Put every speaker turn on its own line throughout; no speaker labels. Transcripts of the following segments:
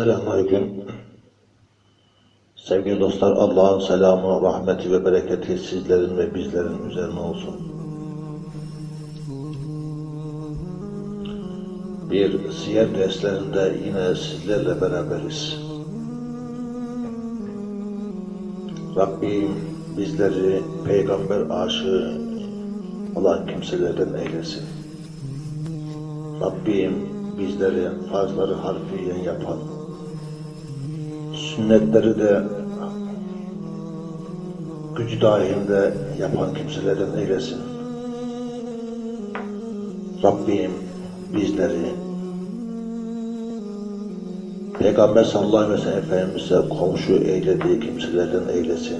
Selamünaleyküm. Sevgili dostlar, Allah'ın selamı, rahmeti ve bereketi sizlerin ve bizlerin üzerine olsun. Bir siyer derslerinde yine sizlerle beraberiz. Rabbim bizleri peygamber aşığı olan kimselerden eylesin. Rabbim bizleri farzları harfiyen yapan, sünnetleri de gücü dahilinde yapan kimselerden eylesin. Rabbim bizleri Peygamber sallallahu aleyhi ve sellem Efendimiz'e komşu eylediği kimselerden eylesin.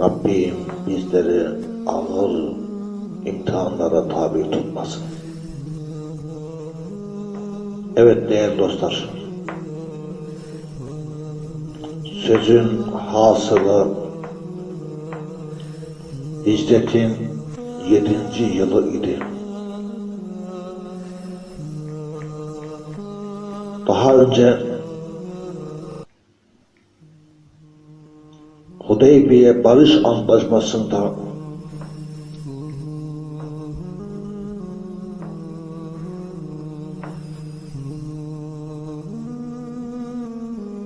Rabbim bizleri ağır imtihanlara tabi tutmasın. Evet değerli dostlar. Sözün hasılı hicretin yedinci yılı idi. Daha önce Hudeybiye Barış Antlaşması'nda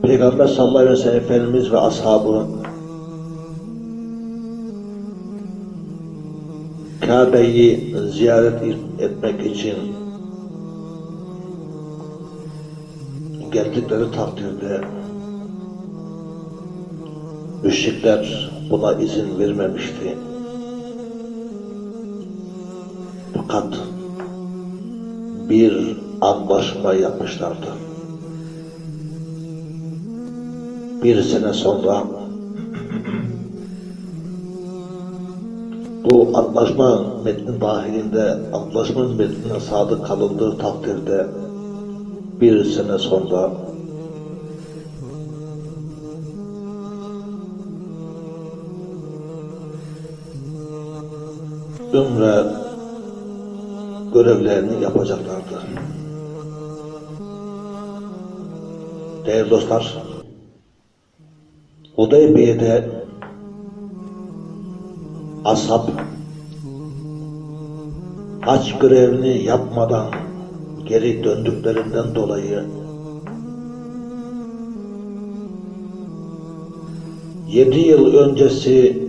Peygamber sallallahu aleyhi ve sellem Efendimiz ve ashabı Kabe'yi ziyaret etmek için geldikleri takdirde müşrikler buna izin vermemişti. Fakat bir anlaşma yapmışlardı. Bir sene sonra bu anlaşma metni dahilinde anlaşmanın metnine sadık kalındığı takdirde bir sene sonra Ümre görevlerini yapacaklardı. Değerli dostlar, Hudeybiye'de ashab hac görevini yapmadan geri döndüklerinden dolayı yedi yıl öncesi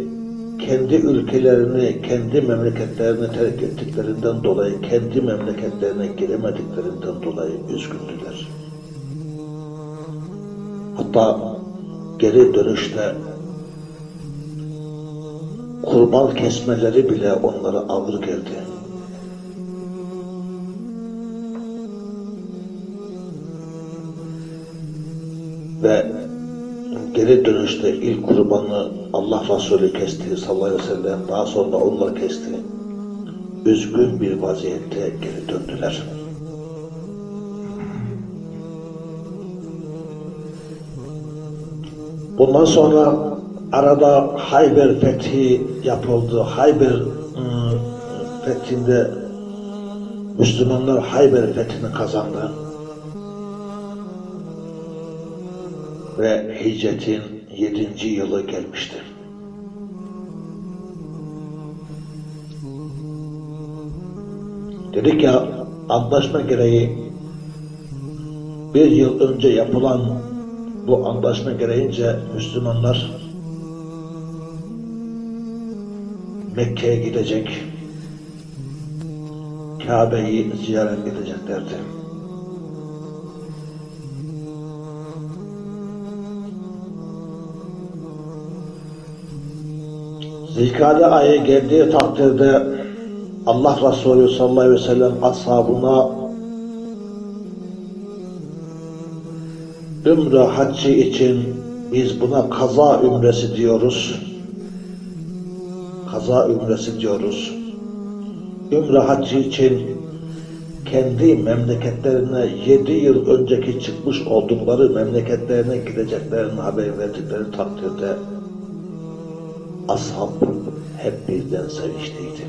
kendi ülkelerini, kendi memleketlerini terk ettiklerinden dolayı, kendi memleketlerine giremediklerinden dolayı üzgündüler. Hatta geri dönüşte kurban kesmeleri bile onlara ağır geldi. Ve geri dönüşte ilk kurbanı Allah Resulü kesti sallallahu aleyhi ve sellem. Daha sonra onlar kesti. Üzgün bir vaziyette geri döndüler. Bundan sonra arada Hayber fethi yapıldı. Hayber ıı, fethinde Müslümanlar Hayber fethini kazandı. Ve hicretin yedinci yılı gelmişti. Dedik ya anlaşma gereği bir yıl önce yapılan bu anlaşma gereğince Müslümanlar Mekke'ye gidecek, Kabe'yi ziyaret edeceklerdi. Zilkade ayı geldiği takdirde Allah Resulü sallallahu aleyhi ve sellem ashabına Ümre haccı için biz buna kaza ümresi diyoruz. Kaza ümresi diyoruz. Ümre haccı için kendi memleketlerine yedi yıl önceki çıkmış oldukları memleketlerine gideceklerini haber verdikleri takdirde ashab hep birden sevinçliydi.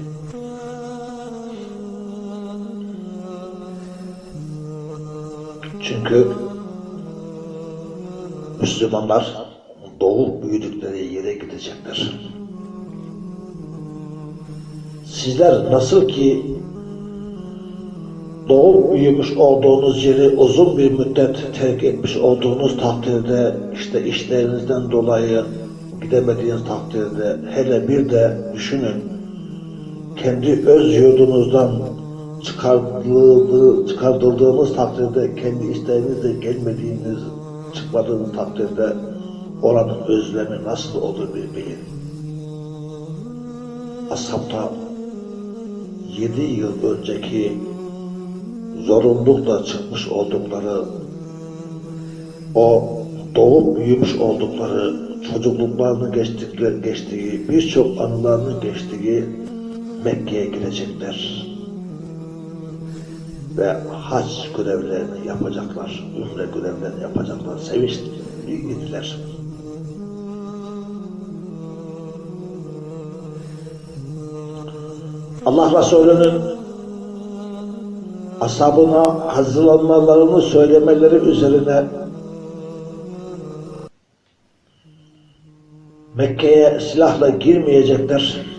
Çünkü Müslümanlar doğup büyüdükleri yere gidecekler. Sizler nasıl ki doğup büyümüş olduğunuz yeri uzun bir müddet terk etmiş olduğunuz takdirde işte işlerinizden dolayı gidemediğiniz takdirde hele bir de düşünün kendi öz yurdunuzdan çıkarıldığı, çıkartıldığınız takdirde kendi isteğinizle gelmediğiniz çıkmadığınız takdirde oranın özlemi nasıl olur bir bilin. Ashabta yedi yıl önceki zorunlulukla çıkmış oldukları o doğup büyümüş oldukları çocukluklarını geçtikleri, geçtiği birçok anılarını geçtiği Mekke'ye gidecekler ve hac görevlerini yapacaklar, ümre görevlerini yapacaklar, sevinçli idiler. Allah Resulü'nün ashabına hazırlanmalarını söylemeleri üzerine Mekke'ye silahla girmeyecekler.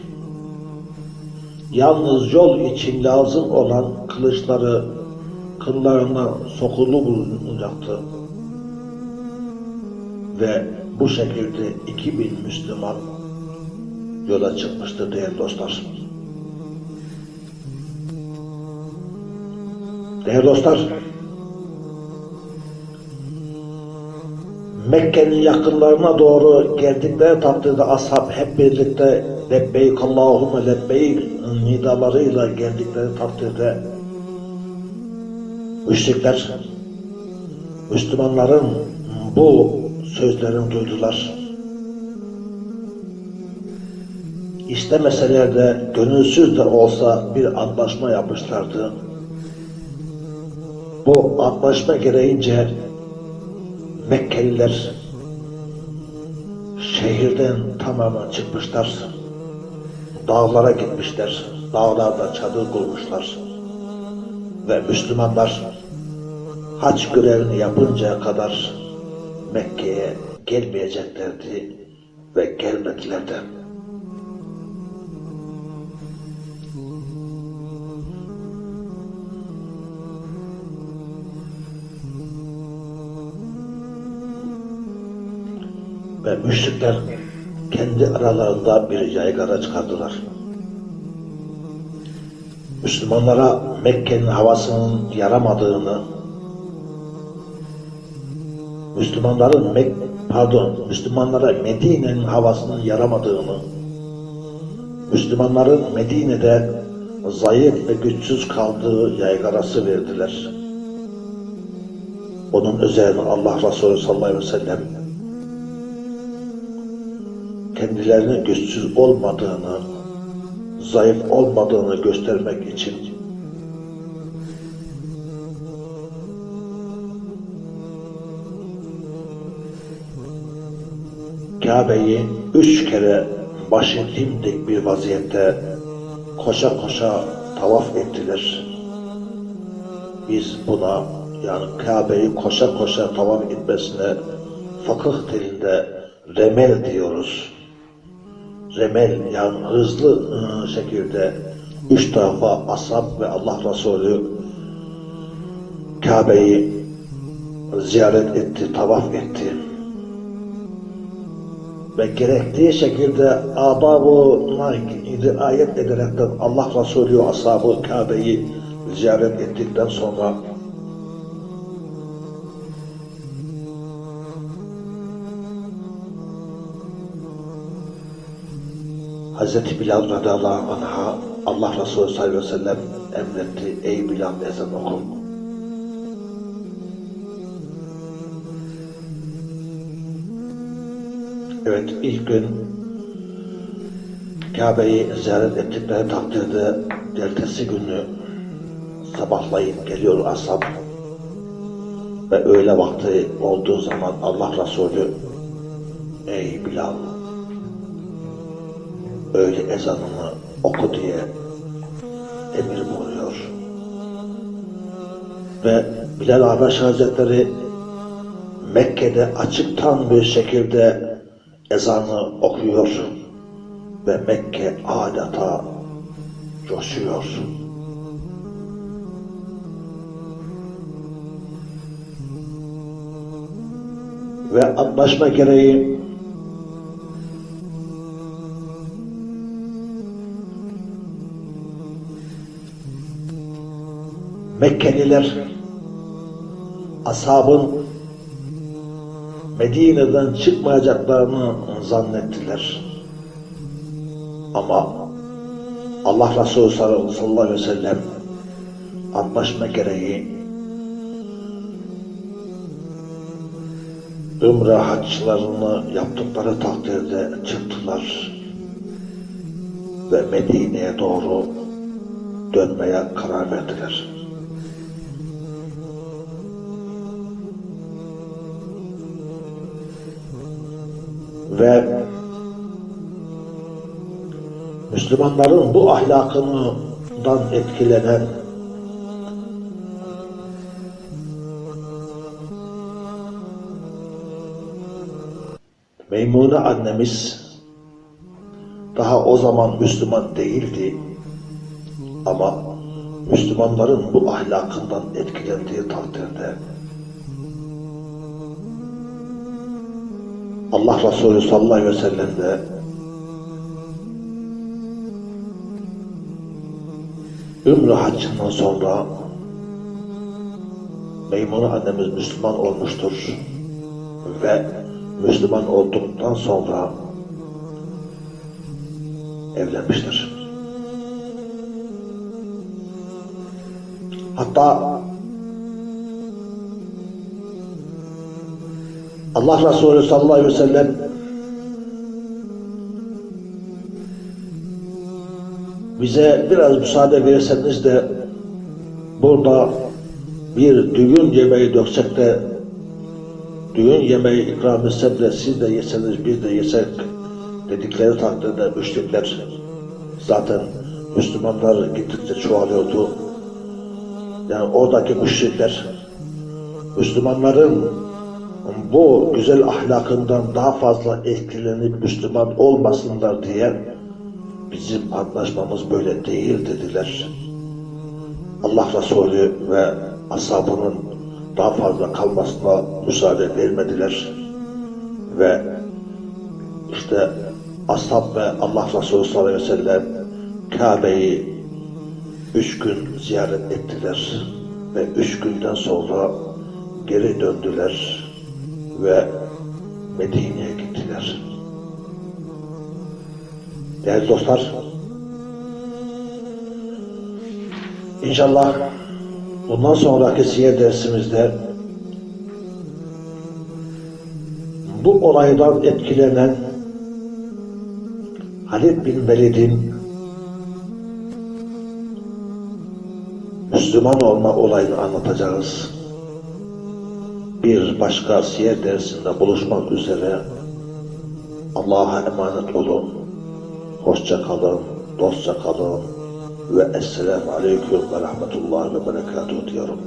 Yalnız yol için lazım olan kılıçları kıllarına sokulu bulunacaktı. Ve bu şekilde 2000 Müslüman yola çıkmıştı değerli dostlar. Değerli dostlar, Mekke'nin yakınlarına doğru geldikleri takdirde ashab hep birlikte lebbeyk Allahümme lebbeyk nidalarıyla geldikleri takdirde müşrikler Müslümanların bu sözlerini duydular. İstemeseler de gönülsüz de olsa bir antlaşma yapmışlardı. Bu antlaşma gereğince Mekkeliler şehirden tamamen çıkmışlar. Dağlara gitmişler. Dağlarda çadır kurmuşlar. Ve Müslümanlar haç görevini yapıncaya kadar Mekke'ye gelmeyeceklerdi ve gelmediler de. ve müşrikler kendi aralarında bir yaygara çıkardılar. Müslümanlara Mekke'nin havasının yaramadığını, Müslümanların Mek pardon, Müslümanlara Medine'nin havasının yaramadığını, Müslümanların Medine'de zayıf ve güçsüz kaldığı yaygarası verdiler. Onun üzerine Allah Resulü sallallahu aleyhi ve sellem kendilerinin güçsüz olmadığını, zayıf olmadığını göstermek için Kabe'yi üç kere başı dimdik bir vaziyette koşa koşa tavaf ettiler. Biz buna yani Kabe'yi koşa koşa tavaf etmesine fakıh dilinde remel diyoruz. Remel yani hızlı ıı, şekilde üç tarafa ashab ve Allah Resulü Kabe'yi ziyaret etti, tavaf etti. Ve gerektiği şekilde adabına riayet ederekten Allah Resulü ashabı Kabe'yi ziyaret ettikten sonra Hazreti Bilal radıyallahu anh'a Allah Resulü sallallahu aleyhi ve sellem emretti. Ey Bilal ezan oku. Evet ilk gün Kabe'yi ziyaret ettikleri takdirde ertesi günü sabahlayıp geliyor ashab ve öğle vakti olduğu zaman Allah Resulü ey Bilal öğle ezanını oku diye emir buyuruyor. Ve Bilal Habeş Hazretleri Mekke'de açıktan bir şekilde ezanı okuyor ve Mekke adeta coşuyor. Ve anlaşma gereği Mekkeliler ashabın Medine'den çıkmayacaklarını zannettiler. Ama Allah Resulü sallallahu aleyhi ve sellem anlaşma gereği Ümre haçlarını yaptıkları takdirde çıktılar ve Medine'ye doğru dönmeye karar verdiler. Ve Müslümanların bu ahlakından etkilenen Meymune annemiz daha o zaman Müslüman değildi ama Müslümanların bu ahlakından etkilendiği takdirde Allah Resulü sallallahu aleyhi ve sellem de Ümrü haccından sonra Meymune annemiz Müslüman olmuştur ve Müslüman olduktan sonra evlenmiştir. Hatta Allah Resulü sallallahu aleyhi ve sellem bize biraz müsaade verirseniz de burada bir düğün yemeği döksek de düğün yemeği ikram etsem de siz de yeseniz biz de yesek dedikleri takdirde müşrikler zaten Müslümanlar gittikçe çoğalıyordu. Yani oradaki müşrikler Müslümanların bu güzel ahlakından daha fazla etkilenip Müslüman olmasınlar diye bizim anlaşmamız böyle değil dediler. Allah Resulü ve ashabının daha fazla kalmasına müsaade vermediler. Ve işte ashab ve Allah Resulü sallallahu aleyhi ve sellem Kabe'yi üç gün ziyaret ettiler ve üç günden sonra geri döndüler ve Medine'ye gittiler. Değerli dostlar, inşallah bundan sonraki siyer dersimizde bu olaydan etkilenen Halid bin Velid'in Müslüman olma olayını anlatacağız. Bir başka siyer dersinde buluşmak üzere Allah'a emanet olun. Hoşça kalın, dostça kalın ve Esselamu Aleyküm ve Rahmetullah ve Berekatuhu diyorum.